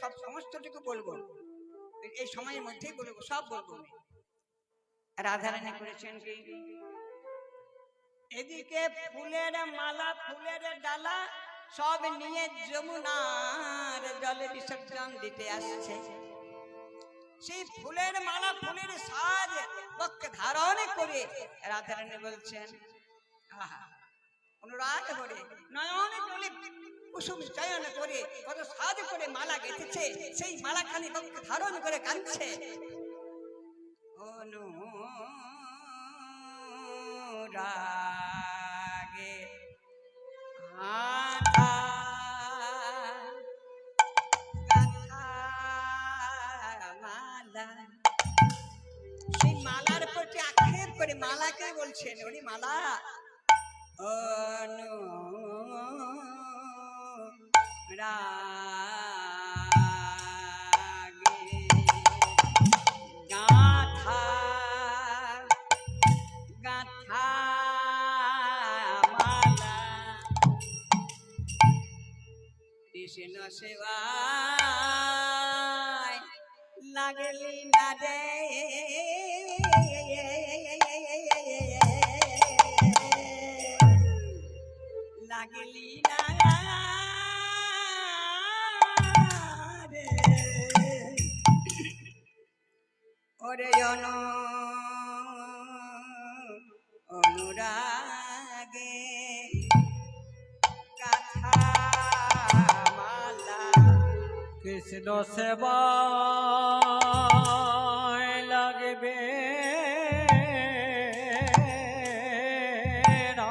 সব সমস্তটুকু বলব। এই সময়ের মধ্যেই বলব সব বলব। রাধারানী করেছেন কি? এদিকে ফুলের মালা ফুলের ডালা সব নিয়ে যমুনার জলে বিসর্জন দিতে আসছে। সেই ফুলের মালা ফুলের সাজ বক্ষে ধারণ করে রাধারানী বলছেন আহা, অনুরাগ করে, নয়ন জলে কুসুম চয়ন করে, কত সাজ করে মালা গেঁথেছে, সেই মালাখানি বক্ষে ধারণ করে কাঁদছে। অনুরাগে আধা সেই মালার প্রতি আক্ষেপ করে মালাকে বলছেন উনি মালা কৃষ্ণ সেবায় লাগলি না রে ওরে অনু অনুরাগে কাথা মালা কৃষ্ণ সেবা লাগবে। না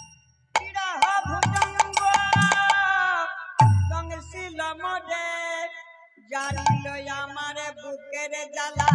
জানিল আমার বুকের জ্বালা।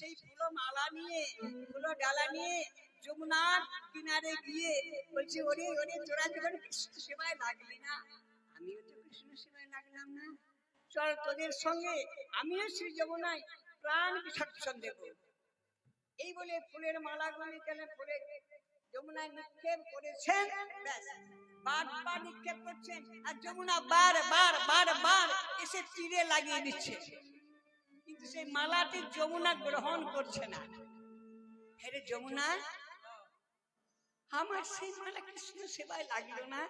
সেই ফুলো মালা নিয়ে ফুলো ডালা নিয়ে যমুনার কিনারে গিয়ে বলছে, ওরে ওরে, তোরা যখন কৃষ্ণ সেবায় লাগলি না? আমিও তো কৃষ্ণ সেবায় লাগলাম না। চল, তোদের সঙ্গে আমিও শ্রী যমুনায় প্রাণ বিসর্জন দেব। এই বলে ফুলের মালাগুলি কেন ফুলে যমুনায় নিক্ষেপ করেছেন ব্যাস বার বার নিক্ষেপ করছেন আর যমুনা বার বার বার বার এসে তীরে লাগিয়ে দিচ্ছে। সেই মালাটি যমুনা গ্রহণ করছে না। হেরে যমুনা, আমার সেই মালা কৃষ্ণ সেবায় লাগল না।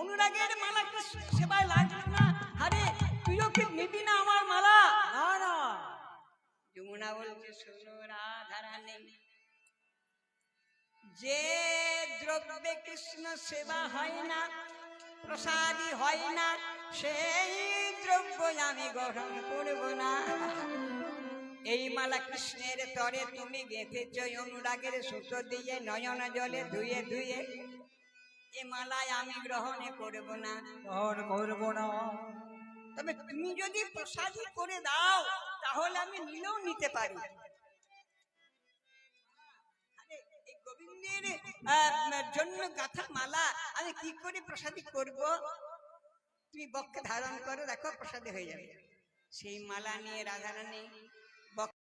অনুরাগের মালা কৃষ্ণ সেবায় লাগল না। আরে, তুইও কি নিবি না আমার মালা? না না যমুনা বলছে, শোনো যে দ্রব্যে কৃষ্ণ সেবা হয় না প্রসাদী হয় না, সেই দ্রব্য আমি গ্রহণ করব না। এই মালা কৃষ্ণের তরে তুমি গেঁথেছ অনুরাগের সুতো দিয়ে নয়ন জলে ধুয়ে ধুয়ে। এ মালায় আমি গ্রহণে করব না, গ্রহণ করব না। তবে তুমি যদি প্রসাদী করে দাও, তাহলে আমি নিলেও নিতে পারি। জন্য গাথা মালা, আমি কি করে প্রসাদী করব? তুমি বক্ষে ধারণ করো, দেখো প্রসাদী হয়ে যাবে। সেই মালা নিয়ে রাধারানী